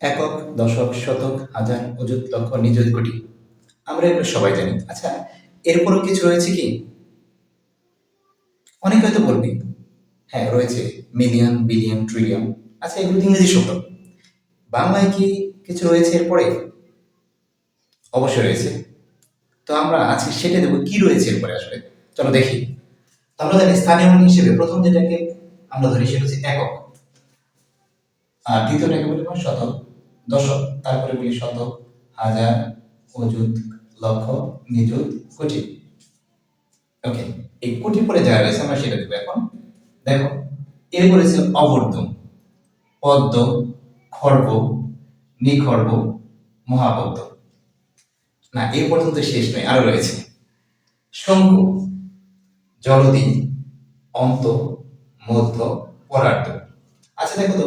একক, দশক, শতক, হাজার, অযুত লক্ষ নিযুত কোটি। আমরা এগুলো সবাই জানি। আচ্ছা এরপরও কিছু রয়েছে কি? অনেকে হয়তো বলবি হ্যাঁ রয়েছে মিলিয়ন, বিলিয়ন, ট্রিলিয়ন। আচ্ছা এগুলো ইংরেজি শব্দ। বাংলায় কি কিছু রয়েছে এরপরে? অবশ্যই রয়েছে। তো আমরা আজকে সেটা দেবো কি রয়েছে এরপরে আসলে। চলো দেখি। আমরা জানি স্থানীয় হিসেবে প্রথম যেটাকে আমরা ধরি সেটা হচ্ছে একক। আর দ্বিতীয়টাকে বলি শতক। দশক, তারপরে বলি শতক হাজার, অযুত, লক্ষ, নিযুত, কোটি। ওকে এই কোটি পরে যা রয়েছে আমরা সেটা দেবো এখন। দেখো, এরপরে রয়েছে অবর্ধম পদ্ম, খর্ব, নিখর্ব, মহাপদ্ম। না, এ পর্যন্ত শেষ নয়, আরও রয়েছে। শঙ্কু জলদি, অন্ত, মধ্য, পরার্ধ। আচ্ছা দেখো তো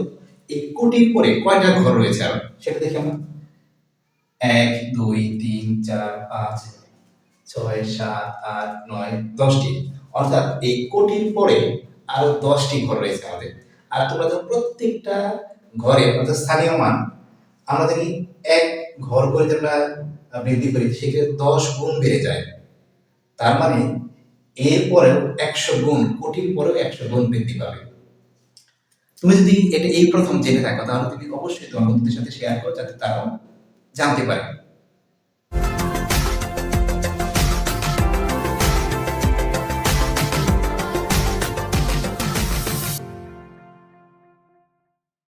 এই কোটির পরে কয়টা ঘর রয়েছে আর? সেটা দেখি আমরা এক দুই তিন চার পাঁচ ছয় সাত আট নয় দশটি। অর্থাৎ এই কোটির পরে আরও দশটি ঘর রয়েছে আমাদের। আর তোমরা তো প্রত্যেকটা ঘরে অর্থাৎ স্থানীয় মান আমরা দেখি এক ঘর করে আমরা বৃদ্ধি করি সেক্ষেত্রে দশ গুণ বেড়ে যায়। তার মানে এরপরেও একশো গুণ কোটির পরেও একশো গুণ বৃদ্ধি পাবে। তুমি যদি এটা এই প্রথম জেনে থাকো, তাহলে তুমি অবশ্যই তোমার বন্ধুদের সাথে শেয়ার করো, যাতে তারাও জানতে পারে।